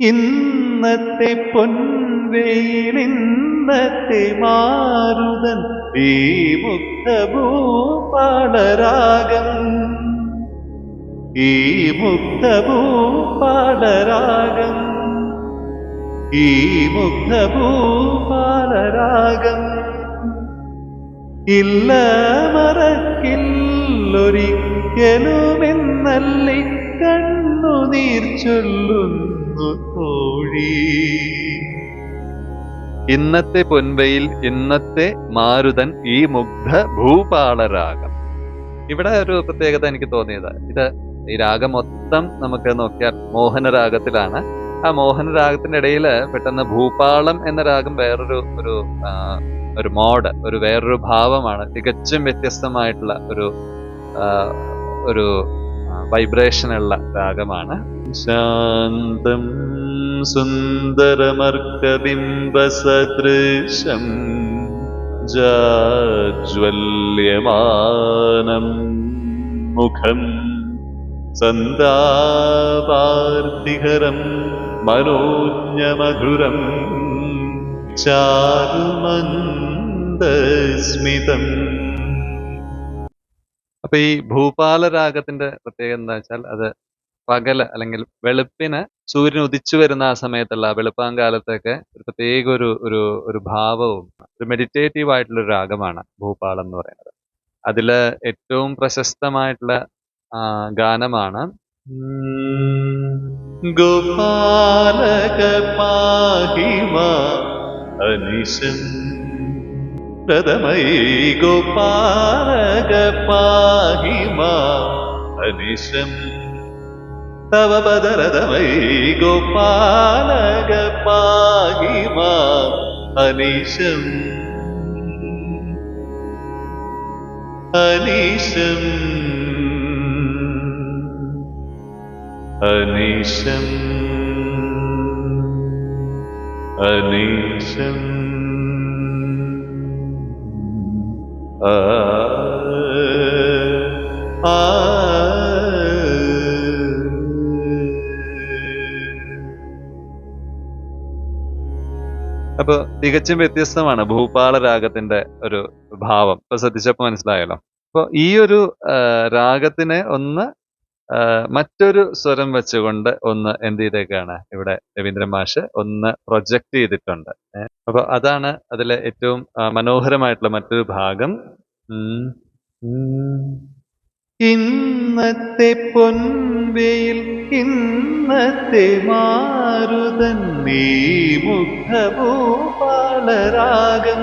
ഇന്നത്തെ പൊൻവെയിൽ ഇന്നത്തെ മാരുതൻ ഈ മുക്തഭൂപാളരാഗം ഈ മുക്തഭൂപാളരാഗം ഈ മുഗ്ധഭൂപാലരാഗം ഇല്ല മറക്കില്ലൊരിക്കലുമെന്നല്ലി കണ്ണുനീർ ചൊല്ലുന്നു. ഇന്നത്തെ പൊൻവയിൽ ഇന്നത്തെ മാരുതൻ ഈ മുഗ്ധ ഭൂപാളരാഗം. ഇവിടെ ഒരു പ്രത്യേകത എനിക്ക് തോന്നിയത്. ഇത് ഈ രാഗം മൊത്തം നമുക്ക് നോക്കിയാൽ മോഹനരാഗത്തിലാണ് ആ മോഹനരാഗത്തിന്റെ ഇടയിൽ പെട്ടെന്ന് ഭൂപാളം എന്ന രാഗം വേറൊരു ഒരു ഒരു മോഡ് ഒരു വേറൊരു ഭാവമാണ്. തികച്ചും വ്യത്യസ്തമായിട്ടുള്ള ഒരു ഒരു വൈബ്രേഷൻ ഉള്ള രാഗമാണ്. ശാന്തം സുന്ദരമർക്കബിംബസദൃശം ജാജ്വല്യമാനം മുഖം സന്താപാർത്തിഹരം മനോജ്ഞമധുരം ചാരുമന്ദസ്മിതം. അപ്പൊ ഈ ഭൂപാലരാഗത്തിന്റെ പ്രത്യേകത എന്താ വെച്ചാൽ അത് പകൽ അല്ലെങ്കിൽ വെളുപ്പിന് സൂര്യൻ ഉദിച്ചു വരുന്ന ആ സമയത്തുള്ള വെളുപ്പാം വെളുപ്പാങ്കാലത്തൊക്കെ ഒരു പ്രത്യേക ഒരു ഒരു ഒരു ഭാവവും ഒരു മെഡിറ്റേറ്റീവ് ആയിട്ടുള്ള ഒരു രാഗമാണ് ഭൂപാളം എന്ന് പറയുന്നത്. അതിൽ ഏറ്റവും പ്രശസ്തമായിട്ടുള്ള ഗാനമാണ് ഗോപാലക ഗോപാലക പാഹിമ അനിശം തവ പദരഥമൈ ഗോപാലക പാഹിമ അനിശം. അനീശം. അനീശം. അനീശം. ആ അപ്പൊ തികച്ചും വ്യത്യസ്തമാണ് ഭൂപാല രാഗത്തിന്റെ ഒരു ഭാവം. ഇപ്പൊ ശ്രദ്ധിച്ചപ്പോ മനസ്സിലായല്ലോ. അപ്പൊ ഈ ഒരു രാഗത്തിനെ ഒന്ന് മറ്റൊരു സ്വരം വെച്ചുകൊണ്ട് ഒന്ന് എന്ത് ചെയ്തേക്കാണ്? ഇവിടെ രവീന്ദ്രൻ മാഷ് ഒന്ന് പ്രൊജക്ട് ചെയ്തിട്ടുണ്ട്. അപ്പൊ അതാണ് അതിലെ ഏറ്റവും മനോഹരമായിട്ടുള്ള മറ്റൊരു ഭാഗം. ഇന്നത്തെ പൊൻവെയിൽ ഇന്നത്തെ മാരുതൻ നീ മുഗ്ധഭൂപാലരാഗം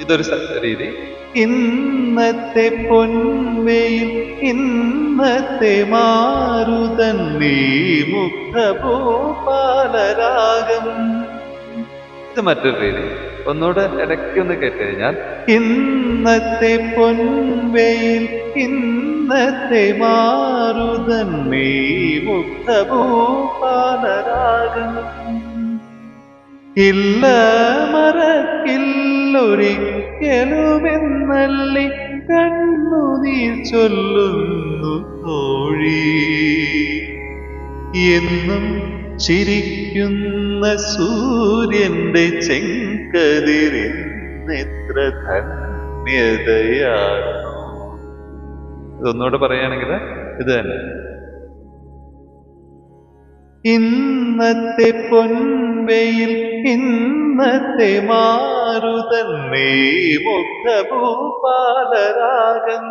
ഇതൊരു സത്യരീതി. രീതി ഇന്നത്തെ പൊൻവെയിൽ ഇന്നത്തെ മാരുതൻ നീ മുഗ്ധഭൂപാലരാഗം ഇത് മറ്റൊരു രീതി. ഒന്നുകൂടെ ഇടയ്ക്ക് ഒന്ന് കേട്ടുകഴിഞ്ഞാൽ ഇന്നത്തെ പൊൻവെയിൽ ഇന്നത്തെ മാരുതൻ നീ മുഗ്ധഭൂപാലരാഗം ഇല്ല മറക്കില്ലൊരിക്കലുമെന്നല്ലി കണ്ണുനീർ ചൊല്ലുന്നു കോഴി എന്നും ചിരിക്കുന്ന സൂര്യന്റെ ചെങ്കതിരിന്നെത്ര ധന്യതയാണോ? ഇതൊന്നുകൂടെ പറയുകയാണെങ്കിൽ ഇത് തന്നെ. ഇന്നത്തെ പൊൻവെയിൽ ഇന്നത്തെ മാരുതൻ നീ മുഗ്ധഭൂപാലരാഗം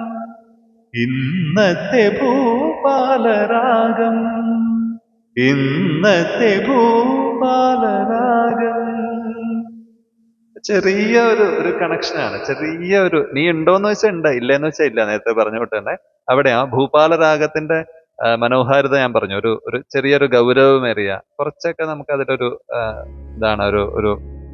ഇന്നത്തെ ഭൂപാലരാഗം. ഇന്നത്തെ ഭൂപാലരാഗം ചെറിയ ഒരു ഒരു കണക്ഷനാണ് ചെറിയ ഒരു നീ ഉണ്ടോന്ന് വെച്ചാൽ ഉണ്ട് ഇല്ലെന്ന് വെച്ചാൽ ഇല്ല നേരത്തെ പറഞ്ഞ കൊണ്ട് തന്നെ. അവിടെ ആ ഭൂപാലരാഗത്തിന്റെ മനോഹാരിത ഞാൻ പറഞ്ഞു. ഒരു ഒരു ചെറിയൊരു ഗൗരവമേറിയ കുറച്ചൊക്കെ നമുക്ക് അതിലൊരു ഇതാണ് ഒരു ഒരു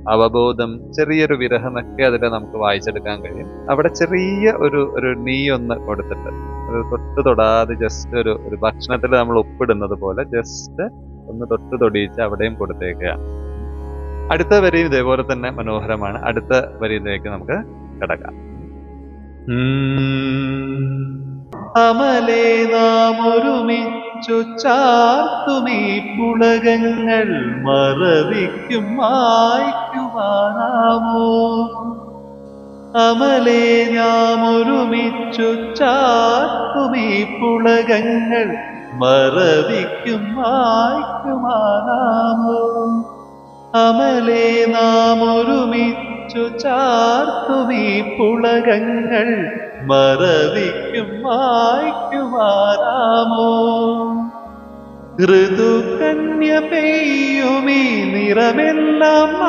അവബോധം ചെറിയൊരു വിരഹമൊക്കെ അതിൽ നമുക്ക് വായിച്ചെടുക്കാൻ കഴിയും. അവിടെ ചെറിയ ഒരു ഒരു നീ ഒന്ന് കൊടുത്തിട്ട് തൊട്ട് തൊടാതെ ജസ്റ്റ് ഒരു ഒരു ഭക്ഷണത്തിൽ നമ്മൾ ഉപ്പിടുന്നത് പോലെ ജസ്റ്റ് ഒന്ന് തൊട്ട് തൊടിയിച്ച് അവിടെയും കൊടുത്തേക്കുകയാണ് അടുത്ത വരിയും ഇതേപോലെ തന്നെ മനോഹരമാണ്. അടുത്ത വരിയിലേക്ക് നമുക്ക് കിടക്കാം. അമലേ നാം ഒരുമിച്ചു ചാർത്തുമീ പുളകങ്ങൾ മറവിക്കും മായ്ക്കുവാനാമോ? അമലേ നാം ഒരുമിച്ചു ചാർത്തുമീ പുളകങ്ങൾ. മറവിക്കും മായ്ക്കുവാനാമോ അമലേ നാം ഒരുമിച്ചു പുളകങ്ങൾ. മറവിക്കും മായ്ക്കുമാരാമോ ഋതുകന്യ പെയ്യുമീ നിറമെല്ലാം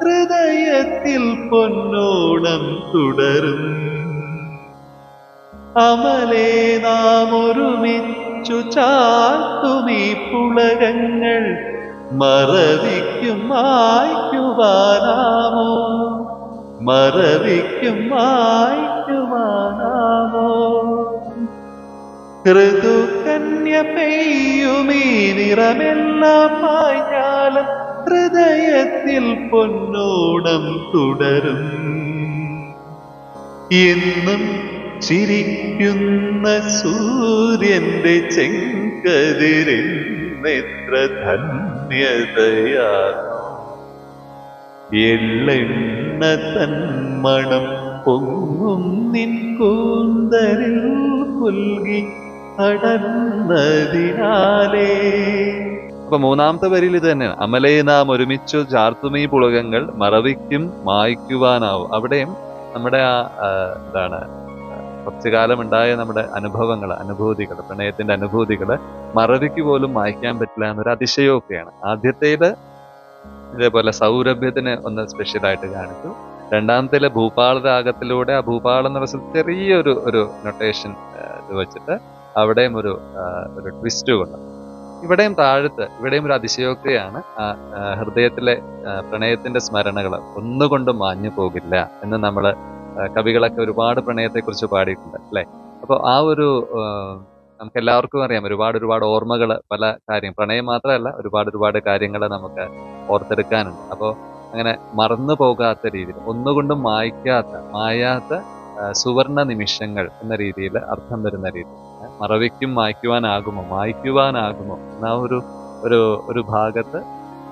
ഹൃദയത്തിൽ പൊന്നോണം തുടരും. അമലേ നാം ഒരുമിച്ചു ചാർത്തുമീ പുളകങ്ങൾ മറവിക്കും മായ്ക്കുവാനാമോ? മറവിക്കും മായ്ക്കുവാനാമോ? ഋതുകന്യ പെയ്യുമീ നിറമെല്ലാം മാഞ്ഞാലും ഹൃദയത്തിൽ പൊന്നോണം തുടരും. എന്നും ചിരിക്കുന്ന സൂര്യന്റെ ചെങ്കതിരിന്നെത്ര ധന്യതയാ എള്ളെണ്ണ തന്മണം പൊങ്ങും നിൻ കൂന്തരിൽ പുൽകി അടർന്നതിനാലേ. അപ്പൊ മൂന്നാമത്തെ വരിയിൽ ഇത് തന്നെയാണ്. അമലയെ നാം ഒരുമിച്ചു ചാർത്തുമീ പുളകങ്ങൾ മറവിക്കും മായ്ക്കുവാനാവും. അവിടെയും നമ്മുടെ ആ എന്താണ് കുറച്ചു കാലം ഉണ്ടായ നമ്മുടെ അനുഭവങ്ങൾ അനുഭൂതികൾ പ്രണയത്തിന്റെ അനുഭൂതികൾ മറവിക്ക് പോലും മായ്ക്കാൻ പറ്റില്ല എന്നൊരു അതിശയമൊക്കെയാണ്. ആദ്യത്തേത് ഇതേപോലെ സൗരഭ്യത്തിന് ഒന്ന് സ്പെഷ്യൽ ആയിട്ട് കാണിച്ചു. രണ്ടാമത്തേലെ ഭൂപാള രാഗത്തിലൂടെ ആ ഭൂപാളം എന്ന് പറയുന്നത് ചെറിയൊരു ഒരു നൊട്ടേഷൻ ഇത് വെച്ചിട്ട് അവിടെയും ഒരു ഒരു ട്വിസ്റ്റ് കൊണ്ട് ഇവിടെയും താഴത്ത് ഇവിടെയും ഒരു അതിശയോക്തിയാണ് ഹൃദയത്തിലെ പ്രണയത്തിന്റെ സ്മരണകൾ ഒന്നുകൊണ്ടും മാഞ്ഞു പോകില്ല എന്ന് നമ്മൾ കവികളൊക്കെ ഒരുപാട് പ്രണയത്തെക്കുറിച്ച് പാടിയിട്ടുണ്ട് അല്ലെ? അപ്പോൾ ആ ഒരു നമുക്ക് എല്ലാവർക്കും അറിയാം ഒരുപാട് ഒരുപാട് ഓർമ്മകൾ പല കാര്യം പ്രണയം മാത്രമല്ല ഒരുപാട് ഒരുപാട് കാര്യങ്ങൾ നമുക്ക് ഓർത്തെടുക്കാനുണ്ട്. അപ്പോൾ അങ്ങനെ മറന്നു പോകാത്ത രീതിയിൽ ഒന്നുകൊണ്ടും മായ്ക്കാത്ത മായാത്ത സുവർണ നിമിഷങ്ങൾ എന്ന രീതിയിൽ അർത്ഥം വരുന്ന രീതി മറവിക്കും മായ്ക്കുവാനാകുമോ? മായ്ക്കുവാനാകുമോ? എന്ന ഒരു ഒരു ഒരു ഭാഗത്ത്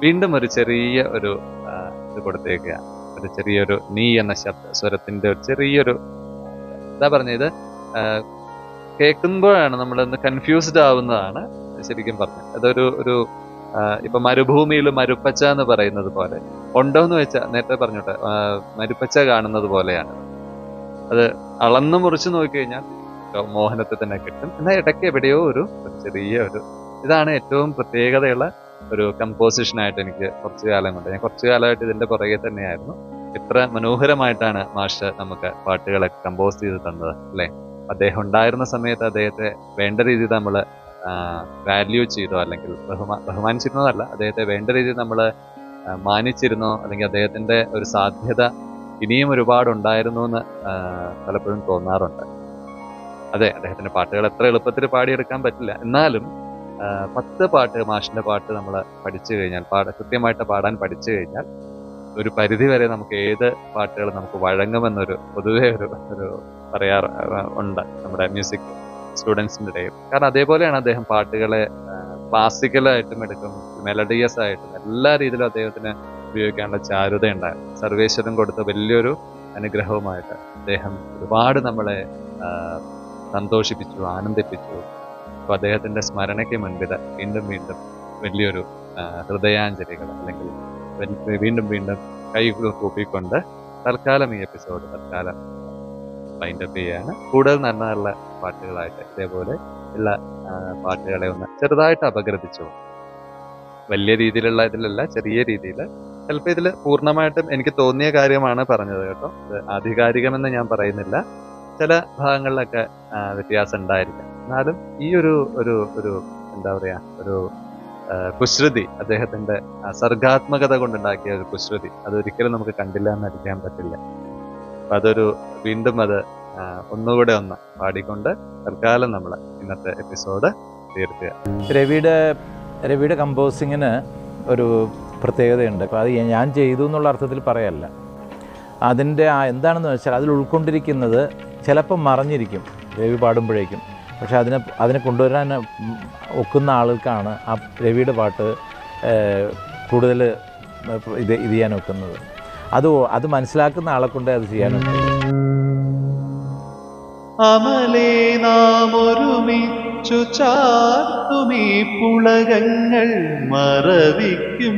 വീണ്ടും ഒരു ചെറിയ ഒരു ഇത് കൊടുത്തേക്കുകയാണ് ഒരു ചെറിയൊരു നീ എന്ന ശബ്ദ സ്വരത്തിന്റെ ഒരു ചെറിയൊരു എന്താ പറഞ്ഞത്? കേൾക്കുമ്പോഴാണ് നമ്മളൊന്ന് കൺഫ്യൂസ്ഡ് ആവുന്നതാണ് ശരിക്കും പറഞ്ഞത്. അതൊരു ഒരു ഇപ്പൊ മരുഭൂമിയിൽ മരുപ്പച്ച എന്ന് പറയുന്നത് പോലെ. ഉണ്ടോ എന്ന് വെച്ചാൽ നേരത്തെ പറഞ്ഞോട്ടെ മരുപ്പച്ച കാണുന്നത് പോലെയാണ്. അത് അളന്നു മുറിച്ച് നോക്കിക്കഴിഞ്ഞാൽ മോഹനത്തെ തന്നെ കിട്ടും. എന്നാൽ ഇടയ്ക്ക് എവിടെയോ ഒരു ചെറിയ ഒരു ഇതാണ് ഏറ്റവും പ്രത്യേകതയുള്ള ഒരു കമ്പോസിഷനായിട്ട് എനിക്ക് കുറച്ച് കാലം കൊണ്ട് ഞാൻ കുറച്ച് കാലമായിട്ട് ഇതിന്റെ പുറകെ തന്നെയായിരുന്നു. എത്ര മനോഹരമായിട്ടാണ് മാഷ് നമുക്ക് പാട്ടുകളെ കമ്പോസ് ചെയ്ത് തന്നത് അല്ലേ? അദ്ദേഹം ഉണ്ടായിരുന്ന സമയത്ത് അദ്ദേഹത്തെ വേണ്ട രീതിയിൽ നമ്മൾ വാല്യൂ ചെയ്തോ അല്ലെങ്കിൽ ബഹുമാ ബഹുമാനിച്ചിരുന്നതല്ല അദ്ദേഹത്തെ വേണ്ട രീതിയിൽ നമ്മൾ മാനിച്ചിരുന്നോ അല്ലെങ്കിൽ അദ്ദേഹത്തിന്റെ ഒരു സാധ്യത ഇനിയും ഒരുപാട് ഉണ്ടായിരുന്നു എന്ന് പലപ്പോഴും തോന്നാറുണ്ട്. അതെ അദ്ദേഹത്തിന്റെ പാട്ടുകൾ എത്ര എളുപ്പത്തിൽ പാടിയെടുക്കാൻ പറ്റില്ല. എന്നാലും പത്ത് പാട്ട് മാഷിന്റെ പാട്ട് നമ്മൾ പഠിച്ചു കഴിഞ്ഞാൽ പാട കൃത്യമായിട്ട് പാടാൻ പഠിച്ചു കഴിഞ്ഞാൽ ഒരു പരിധി വരെ നമുക്ക് ഏത് പാട്ടുകൾ നമുക്ക് വഴങ്ങുമെന്നൊരു പൊതുവെ ഒരു ഒരു പറയാറ് ഉണ്ട് നമ്മുടെ മ്യൂസിക് സ്റ്റുഡൻസിന്റെ ഇടയിൽ. കാരണം അതേപോലെയാണ് അദ്ദേഹം പാട്ടുകളെ ക്ലാസിക്കലായിട്ടും എടുക്കും മെലഡിയസ് ആയിട്ടും എല്ലാ രീതിയിലും അദ്ദേഹത്തിന് ഉപയോഗിക്കാനുള്ള ചാരുത ഉണ്ടായിരുന്നു കൊടുത്ത വലിയൊരു അനുഗ്രഹവുമായിട്ട് അദ്ദേഹം ഒരുപാട് നമ്മളെ സന്തോഷിപ്പിച്ചു ആനന്ദിപ്പിച്ചു. അപ്പോൾ അദ്ദേഹത്തിന്റെ സ്മരണയ്ക്ക് മുൻപിത് വീണ്ടും വീണ്ടും വലിയൊരു ഹൃദയാഞ്ജലികൾ അല്ലെങ്കിൽ വീണ്ടും വീണ്ടും കൈകൾ കൂപ്പിക്കൊണ്ട് തൽക്കാലം ഈ എപ്പിസോഡ് തൽക്കാലം വൈൻഡപ്പ് ചെയ്യാണ്. കൂടുതൽ നല്ല നല്ല പാട്ടുകളായിട്ട് ഇതേപോലെ ഉള്ള പാട്ടുകളെ ഒന്ന് ചെറുതായിട്ട് അപഗ്രഥിച്ചു. വലിയ രീതിയിലുള്ള ഇതിലല്ല ചെറിയ രീതിയിൽ. ചിലപ്പോൾ ഇതിൽ പൂർണമായിട്ടും എനിക്ക് തോന്നിയ കാര്യമാണ് പറഞ്ഞത് കേട്ടോ. ആധികാരികമെന്ന് ഞാൻ പറയുന്നില്ല. ചില ഭാഗങ്ങളിലൊക്കെ വ്യത്യാസം ഉണ്ടായിരിക്കാം. എന്നാലും ഈ ഒരു ഒരു ഒരു എന്താ പറയാ ഒരു കുശ്രുതി അദ്ദേഹത്തിന്റെ സർഗാത്മകത കൊണ്ടുണ്ടാക്കിയ ഒരു കുശ്രുതി അതൊരിക്കലും നമുക്ക് കണ്ടില്ല എന്ന് അറിയാൻ പറ്റില്ല. അപ്പൊ അതൊരു വീണ്ടും അത് ഒന്നുകൂടെ ഒന്ന് പാടിക്കൊണ്ട് തൽക്കാലം നമ്മൾ ഇന്നത്തെ എപ്പിസോഡ് തീർക്കുക. രവിയുടെ രവിയുടെ കമ്പോസിങ്ങിന് ഒരു പ്രത്യേകതയുണ്ട്. അപ്പോൾ അത് ഞാൻ ചെയ്തു എന്നുള്ള അർത്ഥത്തിൽ പറയല്ല. അതിന്റെ എന്താണെന്ന് വെച്ചാൽ അതിൽ ഉൾക്കൊണ്ടിരിക്കുന്നത് ചിലപ്പോൾ മറിഞ്ഞിരിക്കും. രവി പാടുമ്പോഴേക്കും. പക്ഷേ അതിനെ അതിനെ കൊണ്ടുവരാൻ ഒക്കുന്ന ആളുകൾക്കാണ് ആ രവിയുടെ പാട്ട് കൂടുതൽ ഇത് ഇത് ചെയ്യാൻ ഒക്കുന്നത്. അത് അത് മനസ്സിലാക്കുന്ന ആളെ കൊണ്ടേ അത് ഒക്കുള്ളൂ. അമലേ നാം ഒരുമിച്ചു മറവിക്കും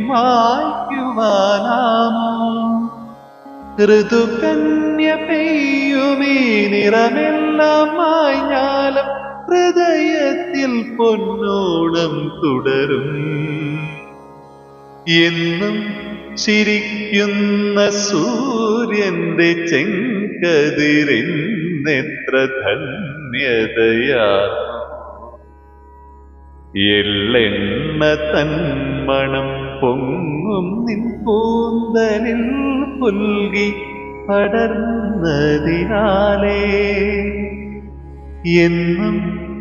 പെയ്യുമീ നിറമെല്ലാം മാഞ്ഞാലും ഹൃദയത്തിൽ പൊന്നോണം തുടരും. എന്നും ചിരിക്കുന്ന സൂര്യന്റെ ചെങ്കതിരെന്നെത്ര ധന്യതയാ. എള്ളെണ്ണ തന്മണം പൊങ്ങും നിൻ കൂന്തലിൽ പുൽകി പടർന്നതിനാലേ എന്നും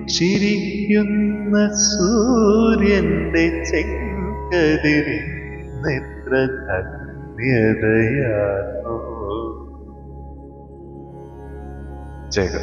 ചിരിക്കുന്ന സൂര്യന്റെ ചെങ്കതിരി ധന്യതയാണോ ജയ